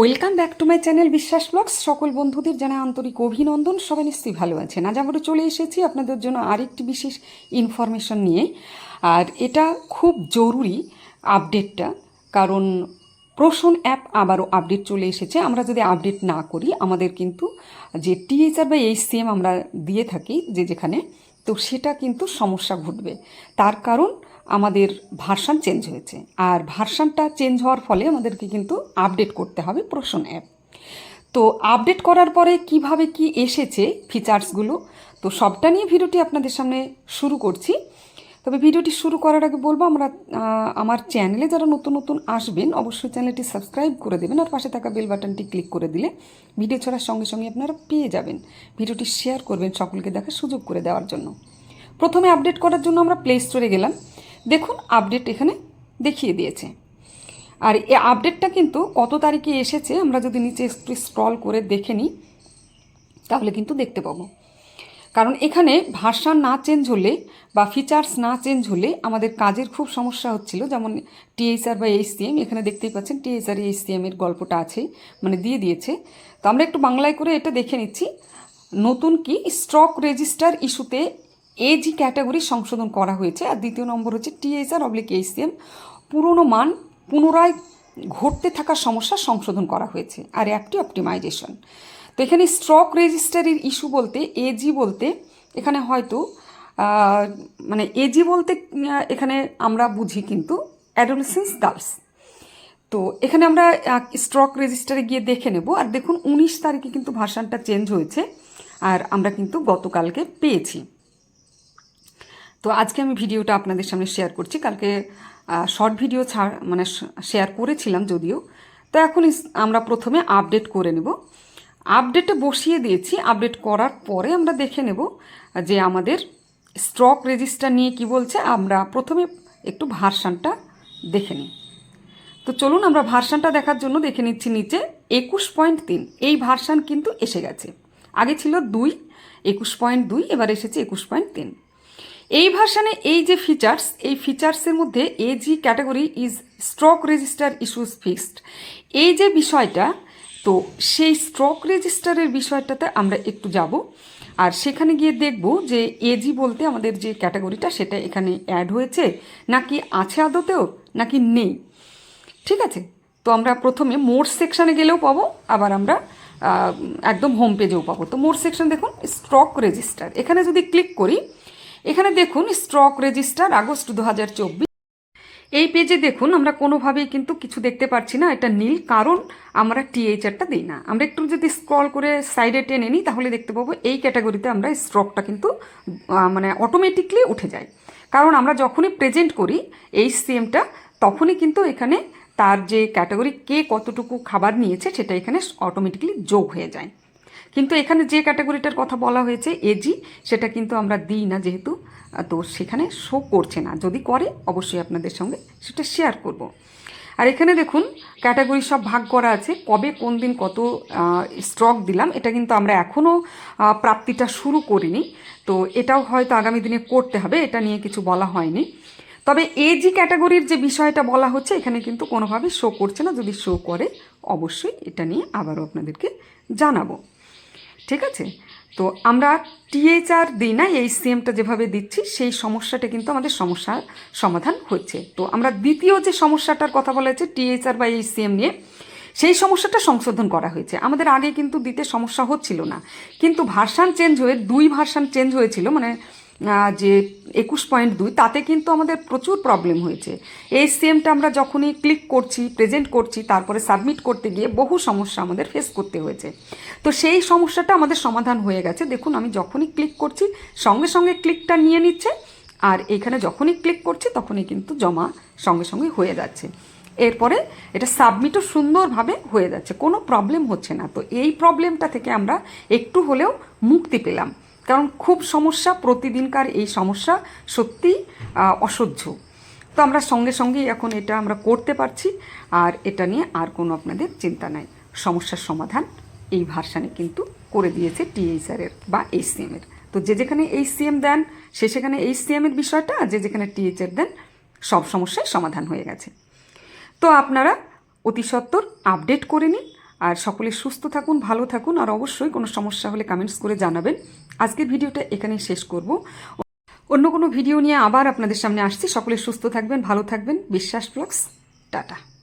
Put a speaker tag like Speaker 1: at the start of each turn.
Speaker 1: Welcome back to my channel Biswas blogs সকল বন্ধুদের জানাই আন্তরিক অভিনন্দন। সবাই নিশ্চয়ই ভালো আছেন। আজ আমরা চলে এসেছি আপনাদের জন্য আরেকটি বিশেষ ইনফরমেশন নিয়ে। আর এটা খুব জরুরি আপডেটটা কারণ প্রোশন অ্যাপ আবারও আপডেট চলে এসেছে। আমরা যদি আপডেট না করি, আমাদের কিন্তু যে টিএইচআর বা এইচসিএম আমরা দিয়ে থাকি, যে যেখানে, তো সেটা কিন্তু সমস্যা ঘটবে। তার কারণ আমাদের ভার্সান চেঞ্জ হয়েছে। আর ভার্সানটা চেঞ্জ হওয়ার ফলে আমাদেরকে কিন্তু আপডেট করতে হবে প্রশ্ন অ্যাপ। তো আপডেট করার পরে কীভাবে কি এসেছে ফিচার্সগুলো? তো সবটা নিয়ে ভিডিওটি আপনাদের সামনে শুরু করছি। তবে ভিডিওটি শুরু করার আগে বলব, আমরা আমার চ্যানেলে যারা নতুন নতুন আসবেন, অবশ্যই চ্যানেলটি সাবস্ক্রাইব করে দেবেন আর পাশে থাকা বেল বাটনটি ক্লিক করে দিলে ভিডিও ছড়ার সঙ্গে সঙ্গে আপনারা পেয়ে যাবেন। ভিডিওটি শেয়ার করবেন সকলকে দেখার সুযোগ করে দেওয়ার জন্য। প্রথমে আপডেট করার জন্য আমরা প্লে স্টোরে গেলাম। দেখুন আপডেট এখানে দেখিয়ে দিয়েছে। আর এই আপডেটটা কিন্তু কত তারিখে এসেছে আমরা যদি নিচে একটু স্ক্রল করে দেখে নিই, তাহলে কিন্তু দেখতে পাবো। কারণ এখানে ভাষা না চেঞ্জ হলে বা ফিচার্স না চেঞ্জ হলে আমাদের কাজের খুব সমস্যা হচ্ছিল। যেমন টিএইচআর বা এইচসিএম এখানে দেখতেই পাচ্ছেন টিএইচআর এইচসিএম এর গল্পটা আছে মানে দিয়ে দিয়েছে। তো আমরা একটু বাংলায় করে এটা দেখে নিচ্ছি। নতুন কি? স্টক রেজিস্টার ইস্যুতে এজি ক্যাটাগরি সংশোধন করা হয়েছে। আর দ্বিতীয় নম্বর হচ্ছে টিএসআর অবলিক এইচসিএম পুরনো মান পুনরায় ঘটতে থাকা সমস্যা সংশোধন করা হয়েছে। আর অ্যাপটি অপটিমাইজেশন তো এখানে স্ট্রক রেজিস্টারের ইস্যু বলতে এজি বলতে, এখানে হয়তো মানে এজি বলতে এখানে আমরা বুঝি কিন্তু অ্যাডোলেসেন্স গার্লস তো এখানে আমরা স্টক রেজিস্টারে গিয়ে দেখে নেব। আর দেখুন, উনিশ তারিখে কিন্তু ভার্সানটা চেঞ্জ হয়েছে। আর আমরা কিন্তু গতকালকে পেয়েছি। তো আজকে আমি ভিডিওটা আপনাদের সামনে শেয়ার করছি। কালকে শর্ট ভিডিও ছাড় মানে শেয়ার করেছিলাম যদিও। তো এখন আমরা প্রথমে আপডেট করে নেব। আপডেটে বসিয়ে দিয়েছি। আপডেট করার পরে আমরা দেখে নেব যে আমাদের স্টক রেজিস্টার নিয়ে কি বলছে। আমরা প্রথমে একটু ভার্সানটা দেখে নিই। তো চলুন, আমরা ভার্সানটা দেখার জন্য দেখে নিচ্ছি নিচে একুশ পয়েন্ট তিন। এই ভার্সান কিন্তু এসে গেছে। আগে ছিল দুই, একুশ পয়েন্ট দুই, এবার এসেছে একুশ পয়েন্ট তিন। এই ভার্সানে এই যে ফিচার্স এই ফিচার্সের মধ্যে AG category is stock register issues fixed এই যে বিষয়টা, তো সেই স্ট্রক রেজিস্টারের বিষয়টাতে আমরা একটু যাব, আর সেখানে গিয়ে দেখব যে এজি বলতে আমাদের যে ক্যাটাগরিটা সেটা এখানে অ্যাড হয়েছে, নাকি আছে আদতেও, নাকি নেই। ঠিক আছে? তো আমরা প্রথমে মোর সেকশানে গেলেও পাবো, আবার আমরা একদম হোম পেজেও পাবো। তো মোর সেকশন দেখুন স্ট্রক রেজিস্টার এখানে যদি ক্লিক করি এখানে দেখুন, স্টক রেজিস্টার আগস্ট দু হাজার চব্বিশ। এই পেজে দেখুন, আমরা কোনোভাবেই কিন্তু কিছু দেখতে পাচ্ছি না, এটা নীল, কারণ আমরা টিএইচআরটা দিই না। আমরা একটু যদি স্ক্রল করে সাইডে টেনে নিই, তাহলে দেখতে পাবো এই ক্যাটাগরিতে আমরা স্ট্রকটা কিন্তু মানে অটোমেটিকলি উঠে যায়। কারণ আমরা যখনই প্রেজেন্ট করি এই সিএমটা তখনই কিন্তু এখানে তার যে ক্যাটাগরি কে কতটুকু খাবার নিয়েছে, সেটা এখানে অটোমেটিকলি যোগ হয়ে যায়। কিন্তু এখানে যে ক্যাটাগরিটার কথা বলা হয়েছে এজি সেটা কিন্তু আমরা দিই না যেহেতু, তো সেখানে শো করছে না। যদি করে, অবশ্যই আপনাদের সঙ্গে সেটা শেয়ার করব। আর এখানে দেখুন ক্যাটাগরি সব ভাগ করা আছে, কবে, কোন দিন কত স্ট্রক দিলাম, এটা কিন্তু আমরা এখনও প্রাপ্তিটা শুরু করিনি। তো এটাও হয়তো আগামী দিনে করতে হবে, এটা নিয়ে কিছু বলা হয়নি। তবে এজি ক্যাটাগরির যে বিষয়টা বলা হচ্ছে, এখানে কিন্তু কোনোভাবে শো করছে না। যদি শো করে, অবশ্যই এটা নিয়ে আবারও আপনাদেরকে জানাব। ঠিক আছে? তো আমরা টিএইচআর দিই না, এই সিএমটা যেভাবে দিচ্ছি, সেই সমস্যাটা কিন্তু আমাদের সমস্যার সমাধান হচ্ছে। তো আমরা দ্বিতীয় যে সমস্যাটার কথা বলা হয়েছে টিএইচআর বা এই সিএম নিয়ে, সেই সমস্যাটা সংশোধন করা হয়েছে। আমাদের আগে কিন্তু দিতে সমস্যা হচ্ছিল না। কিন্তু ভার্সান চেঞ্জ হয়ে, দুই ভার্সান চেঞ্জ হয়েছিল মানে যে একুশ পয়েন্ট দুই, তাতে কিন্তু আমাদের প্রচুর প্রবলেম হয়েছে। এই সিএমটা আমরা যখনই ক্লিক করছি প্রেজেন্ট করছি, তারপরে সাবমিট করতে গিয়ে বহু সমস্যা আমাদের ফেস করতে হয়েছে। তো সেই সমস্যাটা আমাদের সমাধান হয়ে গেছে। দেখুন, আমি যখনই ক্লিক করছি, সঙ্গে সঙ্গে ক্লিকটা নিয়ে নিচ্ছে, আর এখানে যখনই ক্লিক করছি, তখনই কিন্তু জমা সঙ্গে সঙ্গে হয়ে যাচ্ছে। এরপরে এটা সাবমিটও সুন্দরভাবে হয়ে যাচ্ছে, কোনো প্রবলেম হচ্ছে না। তো এই প্রবলেমটা থেকে আমরা একটু হলেও মুক্তি পেলাম। কারণ খুব সমস্যা প্রতিদিনকার এই সমস্যা সত্যিই আহ, অসহ্য। তো আমরা সঙ্গে সঙ্গেই এখন এটা আমরা করতে পারছি আর এটা নিয়ে আর কোনো আপনাদের চিন্তা নাই। সমস্যার সমাধান এই ভার্সানে কিন্তু করে দিয়েছে টিএইচআরের বা এইচসিএমের তো যে যেখানে এইচসিএম দেন সে সেখানে এইচসিএমের বিষয়টা যে যেখানে টিএইচআর দেন সব সমস্যায় সমাধান হয়ে গেছে। তো আপনারা অতি সত্বর আপডেট করে নিন আর সকলে সুস্থ থাকুন, ভালো থাকুন, আর অবশ্যই কোনো সমস্যা হলে কমেন্টস করে জানাবেন। আজকের ভিডিওটা এখানেই শেষ করব। অন্য কোনো ভিডিও নিয়ে আবার আপনাদের সামনে আসছি। সকলে সুস্থ থাকবেন, ভালো থাকবেন। বিশ্বাস ব্লগস, টাটা।